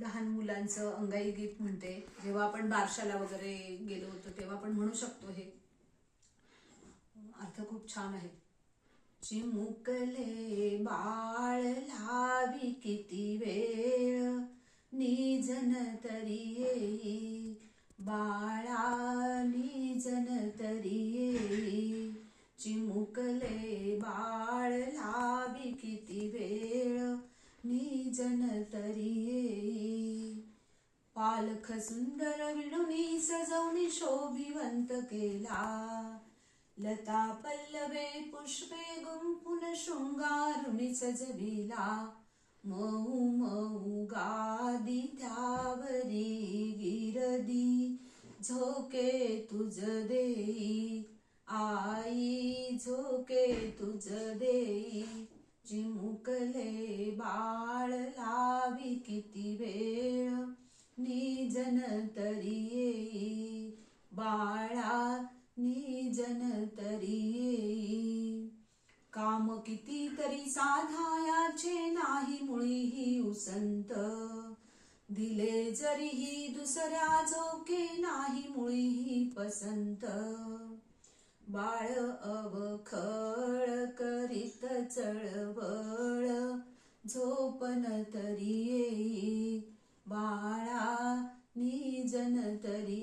लहान मुलांचं अंगाई गीत म्हणते. जेव्हा आपण बारशाला वगैरे गेलो होतो तेव्हा आपण म्हणू शकतो हे. अर्थ खूप छान आहे. चिमुकले बाळ लावी किती वेळ. निजन तरी येई. बाळा निजन तरी येई. चिमुकले बाळ लावी किती वेळ. निजन तरी पालख सुंदर विणुनी सजवणी शोभिवंत केला. लता पल्लवे पुष्पे गुंपुन शृंगारुणी सजविला. मऊ मऊ गादी त्यावरी गिरदी. झोके तुझ देई. आई झोके तुझ देई. चिमुकले बाळ लावी किती वेळ. निजन तरी येई बाळा निजन तरी येई काम किती तरी साधायाचे नाही मुळीही उसंत। दिले जरीही दुसऱ्या झोके नाही मुळीही पसंत। बाळ अवखळ करीत चळवळ झोपन तरी येई बाळा जन तरी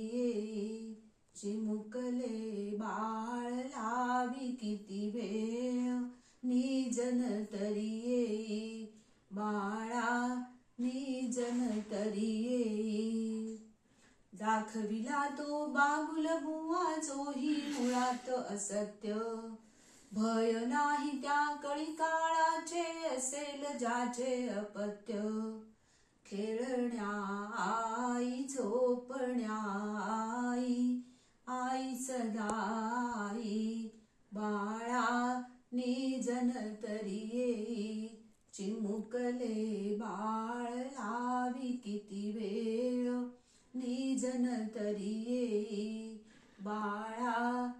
चिमुकले बाळ लावी किती वेळ. निजन तरी येई बाळा निजन तरी येई दाखविला तो बाबुल बुवा जोही मुळात असत्य. भय नाही त्या कळी काळाचे असेल ज्याचे अपत्य. बाळा निजन तरी येई. चिमुकले बाळ लावी किती वेळ. निजन तरी येई. बाळा